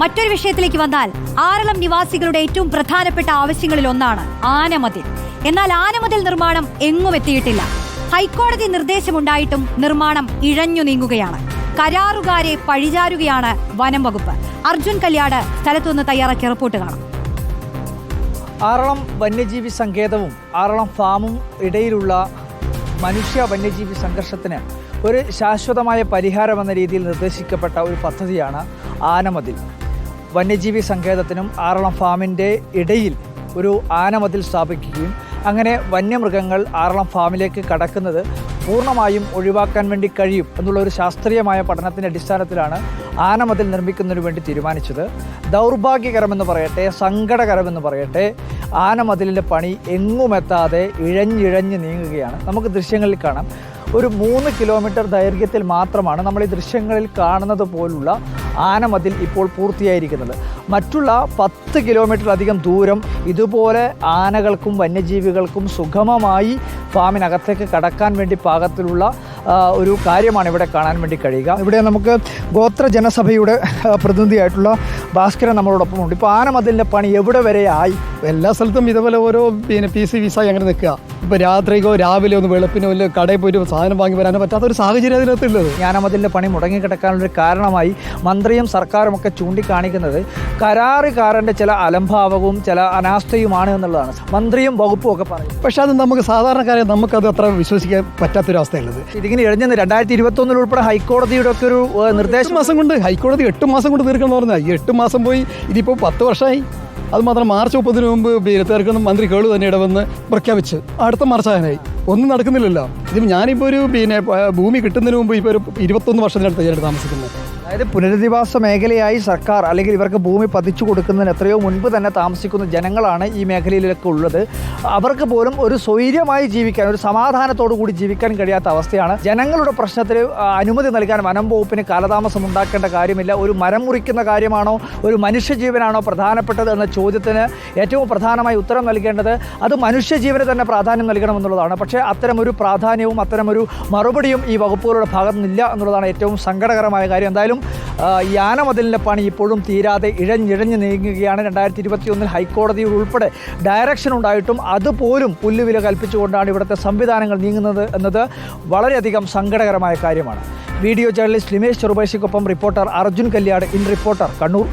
മറ്റൊരു വിഷയത്തിലേക്ക് വന്നാൽ ആറളം നിവാസികളുടെ ഏറ്റവും പ്രധാനപ്പെട്ട ആവശ്യങ്ങളിൽ ഒന്നാണ് ആനമതിൽ. എന്നാൽ ആനമതിൽ നിർമ്മാണം എങ്ങും എത്തിയിട്ടില്ല. ഹൈക്കോടതി നിർദ്ദേശമുണ്ടായിട്ടും നിർമ്മാണം ഇഴഞ്ഞു നീങ്ങുകയാണ്. കരാറുകാരെ പഴിചാരുകയാണ് വനം വകുപ്പ്. അർജുൻ കല്യാട് സ്ഥലത്തുനിന്ന് തയ്യാറാക്കിയ റിപ്പോർട്ട് കാണാം. ആറളം വന്യജീവി സങ്കേതവും ആറളം ഫാമും ഇടയിലുള്ള മനുഷ്യ വന്യജീവി സംഘർഷത്തിന് ഒരു ശാശ്വതമായ പരിഹാരമെന്ന രീതിയിൽ നിർദ്ദേശിക്കപ്പെട്ട ഒരു പദ്ധതിയാണ് ആനമതിൽ. വന്യജീവി സങ്കേതത്തിനും ആറളം ഫാമിന്റെ ഇടയിൽ ഒരു ആനമതിൽ സ്ഥാപിക്കുകയും അങ്ങനെ വന്യമൃഗങ്ങൾ ആറളം ഫാമിലേക്ക് കടക്കുന്നത് പൂർണമായും ഒഴിവാക്കാൻ വേണ്ടി കഴിയും എന്നുള്ള ഒരു ശാസ്ത്രീയമായ പഠനത്തിന്റെ അടിസ്ഥാനത്തിലാണ് ആനമതിൽ നിർമ്മിക്കുന്നതിന് വേണ്ടി തീരുമാനിച്ചത്. ദൗർഭാഗ്യകരമെന്ന് പറയട്ടെ സങ്കടകരമെന്ന് പറയട്ടെ ആനമതിലിന്റെ പണി എങ്ങുമെത്താതെ ഇഴഞ്ഞിഴഞ്ഞ് നീങ്ങുകയാണ്. നമുക്ക് ദൃശ്യങ്ങളിൽ കാണാം. ഒരു മൂന്ന് കിലോമീറ്റർ ദൈർഘ്യത്തിൽ മാത്രമാണ് നമ്മൾ ഈ ദൃശ്യങ്ങളിൽ കാണുന്നത് പോലുള്ള ആനമതിൽ ഇപ്പോൾ പൂർത്തിയായിരിക്കുന്നത്. മറ്റുള്ള പത്ത് കിലോമീറ്ററിലധികം ദൂരം ഇതുപോലെ ആനകൾക്കും വന്യജീവികൾക്കും സുഗമമായി ഫാമിനകത്തേക്ക് കടക്കാൻ വേണ്ടി പാകത്തിലുള്ള ഒരു കാര്യമാണ് ഇവിടെ കാണാൻ വേണ്ടി കഴിയുക. ഇവിടെ നമുക്ക് ഗോത്ര ജനസഭയുടെ പ്രതിനിധിയായിട്ടുള്ള ഭാസ്കരൻ നമ്മളോടൊപ്പം ഉണ്ട്. ഇപ്പോൾ ആനമതിലിന്റെ പണി എവിടെ വരെ ആയി? എല്ലാ സ്ഥലത്തും ഇതുപോലെ ഓരോ പിന്നെ പി സി വിസ അങ്ങനെ നിൽക്കുക. ഇപ്പോൾ രാത്രിക്കോ രാവിലെ ഒന്ന് വെളുപ്പിനോ വല്ല കടയിൽ പോയിട്ട് സാധനം വാങ്ങി വരാനോ പറ്റാത്ത ഒരു സാഹചര്യം അതിനകത്തുള്ളത് ഞാനമതിലിന്റെ പണി മുടങ്ങിക്കിടക്കാനുള്ളൊരു കാരണമായി മന്ത്രിയും സർക്കാരും ഒക്കെ ചൂണ്ടിക്കാണിക്കുന്നത് കരാറുകാരന്റെ ചില അലംഭാവവും ചില അനാസ്ഥയുമാണ് എന്നുള്ളതാണ്. മന്ത്രിയും വകുപ്പും ഒക്കെ പറയും പക്ഷേ അത് നമുക്ക് സാധാരണക്കാരെ നമുക്കത് അത്ര വിശ്വസിക്കാൻ പറ്റാത്തൊരവസ്ഥയുള്ളത് ഇതിങ്ങനെ എഴുതുന്നത് രണ്ടായിരത്തി ഇരുപത്തൊന്നിൽ ഉൾപ്പെടെ ഹൈക്കോടതിയുടെ ഒക്കെ ഒരു നിർദ്ദേശം മാസം കൊണ്ട് ഹൈക്കോടതി എട്ട് മാസം കൊണ്ട് തീർക്കണമെന്ന് പറഞ്ഞാൽ എട്ട് മാസം പോയി. ഇതിപ്പോൾ പത്ത് വർഷമായി അതുമാത്രം മാർച്ച് മുപ്പതിന് മുമ്പ് തീർക്കുന്ന മന്ത്രി കേളു തന്നെ ഇടവന്ന് പ്രഖ്യാപിച്ച് അടുത്ത മാർച്ച് ആകാനായി. ഒന്നും നടക്കുന്നില്ലല്ലോ. ഇത് ഞാനിപ്പോൾ ഒരു പിന്നെ ഭൂമി കിട്ടുന്നതിന് മുമ്പ് ഇപ്പോൾ ഒരു ഇരുപത്തൊന്ന് വർഷത്തിനടുത്ത് ഞാൻ താമസിക്കുന്നത് അതായത് പുനരധിവാസ മേഖലയായി സർക്കാർ അല്ലെങ്കിൽ ഇവർക്ക് ഭൂമി പതിച്ചു കൊടുക്കുന്നതിന് എത്രയോ മുൻപ് തന്നെ താമസിക്കുന്ന ജനങ്ങളാണ് ഈ മേഖലയിലൊക്കെ ഉള്ളത്. അവർക്ക് പോലും ഒരു സ്വൈര്യമായി ജീവിക്കാൻ ഒരു സമാധാനത്തോടു കൂടി ജീവിക്കാൻ കഴിയാത്ത അവസ്ഥയാണ്. ജനങ്ങളുടെ പ്രശ്നത്തിന് അനുമതി നൽകാൻ വനം വകുപ്പിന് കാലതാമസം ഉണ്ടാക്കേണ്ട കാര്യമില്ല. ഒരു മരം മുറിക്കുന്ന കാര്യമാണോ ഒരു മനുഷ്യജീവനാണോ പ്രധാനപ്പെട്ടത് എന്ന ചോദ്യത്തിന് ഏറ്റവും പ്രധാനമായി ഉത്തരം നൽകേണ്ടത് അത് മനുഷ്യജീവന് തന്നെ പ്രാധാന്യം നൽകണമെന്നുള്ളതാണ് പക്ഷേ അത്തരം ഒരു പ്രാധാന്യവും അത്തരമൊരു മറുപടിയും ഈ വകുപ്പുകളുടെ ഭാഗത്തു നിന്നില്ല എന്നുള്ളതാണ് ഏറ്റവും സങ്കടകരമായ കാര്യം. എന്തായാലും യാനമതിലിന്റെ പണി ഇപ്പോഴും തീരാതെ ഇഴഞ്ഞിഴഞ്ഞ് നീങ്ങുകയാണ്. രണ്ടായിരത്തി ഇരുപത്തി ഒന്നിൽ ഉൾപ്പെടെ ഡയറക്ഷൻ ഉണ്ടായിട്ടും അതുപോലും പുല്ലുവില കൽപ്പിച്ചുകൊണ്ടാണ് ഇവിടുത്തെ സംവിധാനങ്ങൾ നീങ്ങുന്നത് എന്നത് വളരെയധികം സങ്കടകരമായ കാര്യമാണ്. Video journalist Limesh ചെറുപേശിക്കൊപ്പം reporter Arjun Kalyad in reporter Kannur.